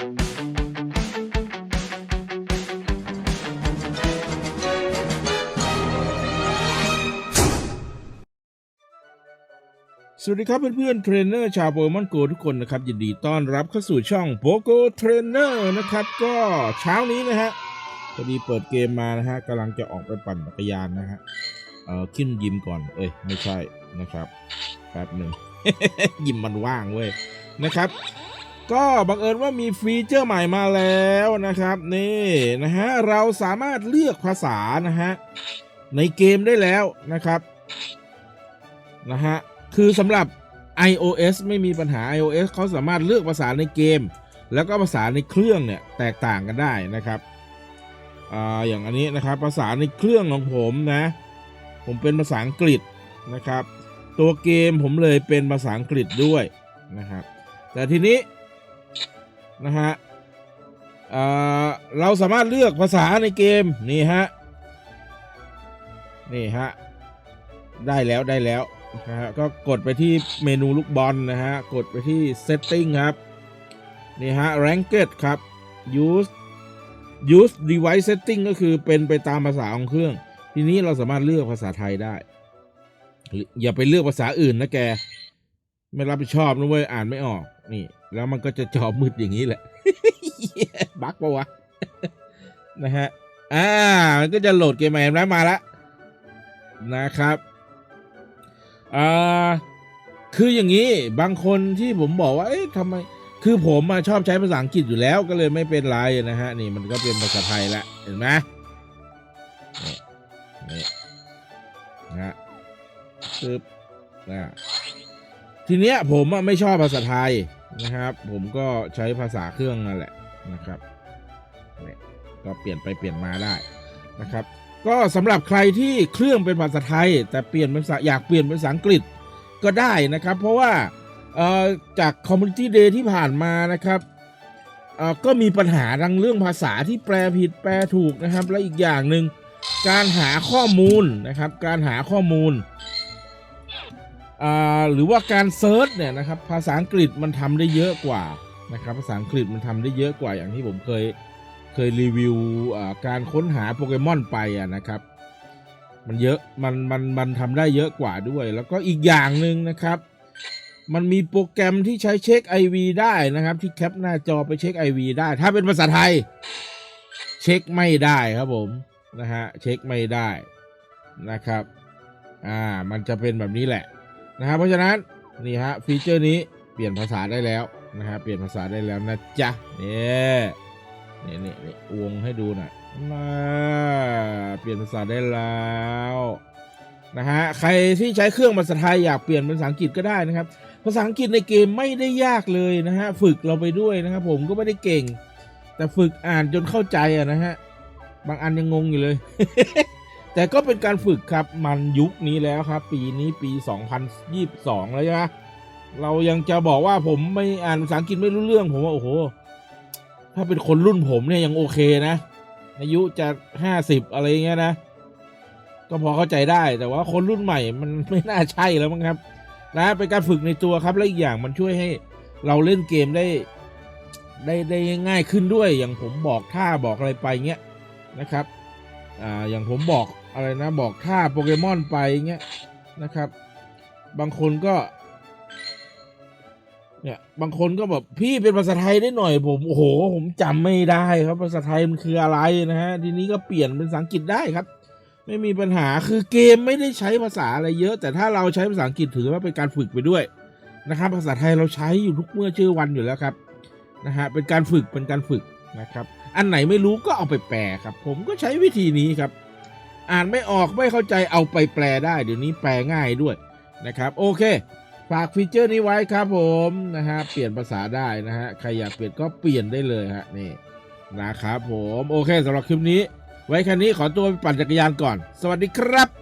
สวัสดีครับเพื่อนๆเทรนเนอร์ชาวโปเกมอนโกทุกคนนะครับ ยินดีต้อนรับเข้าสู่ช่องโปโกเทรนเนอร์นะครับ ก็เช้านี้นะฮะพอดีเปิดเกมมานะฮะกำลังจะออกไปปั่นจักรยานนะฮะเอ่อขึ้นยิมก่อน เอ้ย ไม่ใช่นะครับแป๊บหนึ่งยิมมันว่างเว้ยนะครับ ก็บังเอิญว่ามีฟีเจอร์ใหม่มาแล้วนะครับ นี่นะฮะเราสามารถเลือกภาษานะฮะในเกมได้แล้วนะครับนะฮะคือสำหรับ iOS ไม่มีปัญหา iOS เขาสามารถเลือกภาษาในเกม แล้วก็ภาษาในเครื่องเนี่ยแตกต่างกันได้นะครับอ่าอย่างอันนี้นะครับภาษาในเครื่องของผมนะ ผมเป็นภาษาอังกฤษนะครับ ตัวเกมผมเลยเป็นภาษาอังกฤษด้วยนะครับ แต่ทีนี้ นะฮะเเราสามารถเลือกภาษาในเกม นี่ฮะ นี่ฮะ ได้แล้วได้แล้วนะฮะก็กดไปที่เมนูลูกบอลนะฮะ กดไปที่ setting ครับ นี่ฮะ ranked ครับ use use device setting ก็คือเป็นไปตามภาษาของเครื่อง ทีนี้เราสามารถเลือกภาษาไทยได้ออย่าไปเลือกภาษาอื่นนะแก ไม่รับผิดชอบนะเว้ย อ่านไม่ออก นี่ แล้วมันก็จะจอมืดอย่างนี้แหละบั๊กปะวะนะฮะอ่ามันก็จะโหลดเกมใหม่แล้วมาละนะครับอ่าคืออย่างนี้บางคนที่ผมบอกว่าเอ๊ะทำไมคือผมมาชอบใช้ภาษาอังกฤษอยู่แล้วก็เลยไม่เป็นไรนะฮะนี่มันก็เป็นภาษาไทยละเห็นไหมนี่นี่นะฮะปึ๊บนะทีเนี้ยผมอะไม่ชอบภาษาไทย นะครับ ผมก็ใช้ภาษาเครื่องนั่นแหละนะครับก็เปลี่ยนไปเปลี่ยนมาได้นะครับ ก็สำหรับใครที่เครื่องเป็นภาษาไทย แต่เปลี่ยนเป็นภาษาอยากเปลี่ยนเป็นภาษาอังกฤษก็ได้นะครับ เพราะว่าจากคอมมูนิตี้เดย์ที่ผ่านมานะครับก็มีปัญหาดังเรื่องภาษาที่แปลผิดแปลถูกนะครับ และอีกอย่างหนึ่งการหาข้อมูลนะครับ การหาข้อมูล หรือว่าการเซิร์ชเนี่ยนะครับภาษาอังกฤษมันทำได้เยอะกว่านะครับภาษาอังกฤษมันทำได้เยอะกว่าอย่างที่ผมเคยเคยรีวิวการค้นหาโปเกมอนไปะนะครับ มันเยอะมันมันมันทำได้เยอะกว่าด้วย แล้วก็อีกอย่างหนึ่งนะครับ มันมีโปรแกรมที่ใช้เช็ค IV ได้นะครับ ที่แคปหน้าจอไปเช็ค IV ได้ ถ้าเป็นภาษาไทย เช็คไม่ได้ครับผมนะฮะเช็คไม่ได้นะครับ อ่ามันจะเป็นแบบนี้แหละ นะครับเพราะฉะนั้นนี่ฮะฟีเจอร์นี้เปลี่ยนภาษาได้แล้วนะฮะเปลี่ยนภาษาได้แล้วนะจ๊ะเนี่ยนี่นี่นี่วงให้ดูหน่อยมาเปลี่ยนภาษาได้แล้วนะฮะใครที่ใช้เครื่องภาษาไทยอยากเปลี่ยนเป็นภาษาอังกฤษก็ได้นะครับ ภาษาอังกฤษในเกมไม่ได้ยากเลยนะฮะฝึกเราไปด้วยนะครับ ผมก็ไม่ได้เก่ง แต่ฝึกอ่านจนเข้าใจอะนะฮะบางอันยังงงอยู่เลย แต่ก็เป็นการฝึกครับมันยุคนี้แล้วครับ ปีนี้ปี 2022 แล้วใช่ไหมเรายังจะบอกว่าผมไม่อ่านภาษาอังกฤษไม่รู้เรื่องผมว่าโอ้โห ถ้าเป็นคนรุ่นผมเนี่ยยังโอเคนะ อายุจะ 50 อะไรเงี้ยนะ ก็พอเข้าใจได้แต่ว่าคนรุ่นใหม่มันไม่น่าใช่แล้วมั้งครับนะเป็นการฝึกในตัวครับและอีกอย่างมันช่วยให้เราเล่นเกมได้ได้ได้ง่ายขึ้นด้วยอย่างผมบอกท่าบอกอะไรไปเงี้ยนะครับ อ่าอย่างผมบอกอะไรนะบอกท่าโปเกมอนไปเงี้ยนะครับ บางคนก็เนี่ยบางคนก็แบบพี่เป็นภาษาไทยได้หน่อยผมโอ้โห ผมจำไม่ได้ครับภาษาไทยมันคืออะไรนะฮะทีนี้ก็เปลี่ยนเป็นภาษาอังกฤษได้ครับ ไม่มีปัญหาคือเกมไม่ได้ใช้ภาษาอะไรเยอะ แต่ถ้าเราใช้ภาษาอังกฤษถือว่าเป็นการฝึกไปด้วยนะครับ ภาษาไทยเราใช้อยู่ทุกเมื่อชื่อวันอยู่แล้วครับนะฮะเป็นการฝึกเป็นการฝึก นะครับ อันไหนไม่รู้ก็เอาไปแปลครับ ผมก็ใช้วิธีนี้ครับ อ่านไม่ออกไม่เข้าใจเอาไปแปลได้ เดี๋ยวนี้แปลง่ายด้วยนะครับ โอเค ฝากฟีเจอร์นี้ไว้ครับผมนะฮะเปลี่ยนภาษาได้นะฮะใครอยากเปลี่ยนก็เปลี่ยนได้เลยฮะนี่นะครับผมโอเคสำหรับคลิปนี้ ไว้แค่นี้ขอตัวไปปั่นจักรยานก่อน สวัสดีครับ